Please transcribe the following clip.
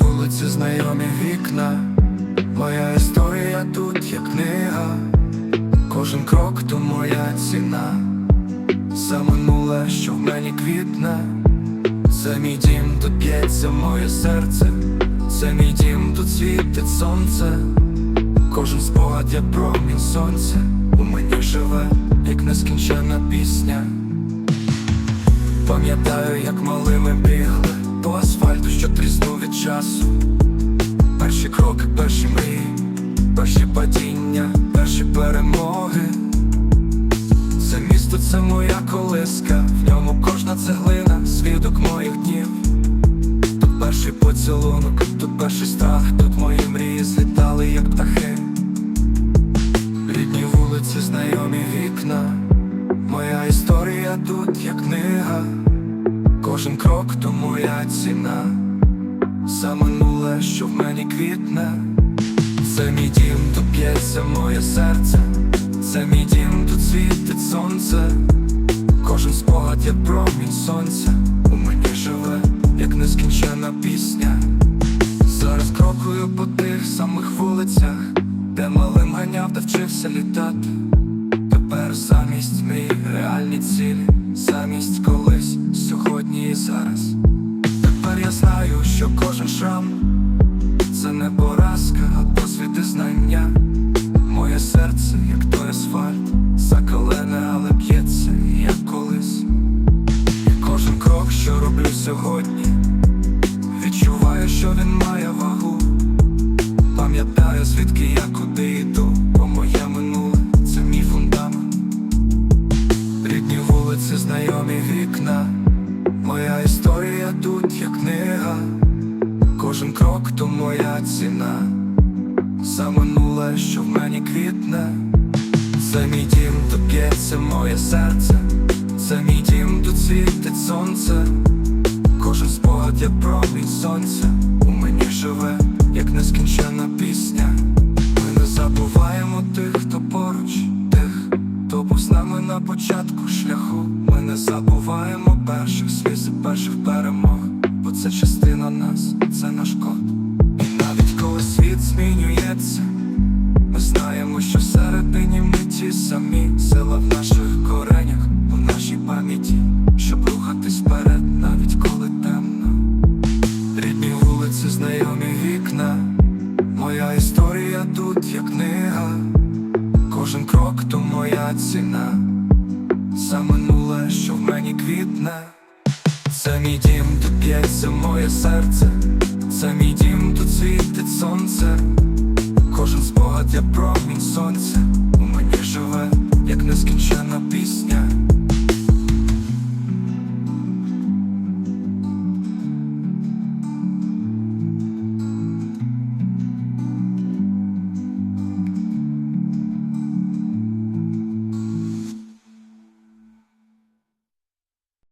вулиці, знайомі вікна, моя історія тут як книга, кожен крок то моя ціна, все минуле, що в мені квітне, це мій дім, тут б'ється моє серце, це мій дім, тут світить сонце, кожен спогад як промінь сонця, у мені живе, як нескінченна пісня. Пам'ятаю, як малими бігли Перші мрії, перші падіння, перші перемоги. Це місто, це моя колиска, в ньому кожна цеглина, свідок моїх днів. Тут перший поцілунок, тут перший страх, тут мої мрії злітали, як птахи. Рідні вулиці, знайомі вікна. Моя історія тут як книга, кожен крок то моя ціна, все минуле, що в мені квітне, це мій дім, тут б'ється моє серце, це мій дім, тут світить сонце, кожен спогад як промінь сонця, у мені живе, як нескінчена пісня. Зараз крокую по тих самих вулицях, де малим ганяв та вчився літати. Тепер замість мрій реальні цілі, замість колись, сьогодні і зараз. Знаю, що кожен шрам це не історія тут як книга, кожен крок то моя ціна, все минуле, що в мені квітне, це мій дім, тут б'ється моє серце, це мій дім, тут світить сонце, кожен спогад як промінь сонця, у мені живе, як нескінченна пісня. Ми не забуваємо тих, хто поруч, тих, хто був з нами на початку шляху. Ми не забуваємо змінюється, ми знаємо, що всередині ми ті самі, сила в наших коренях, у нашій пам'яті, щоб рухатись вперед, навіть коли темно. Рідні вулиці, знайомі вікна, моя історія тут як книга, кожен крок то моя ціна, все минуле, що в мені квітне, це мій дім, тут б'ється моє серце, це мій дім, тут світить сонце, кожен спогад як промінь сонця,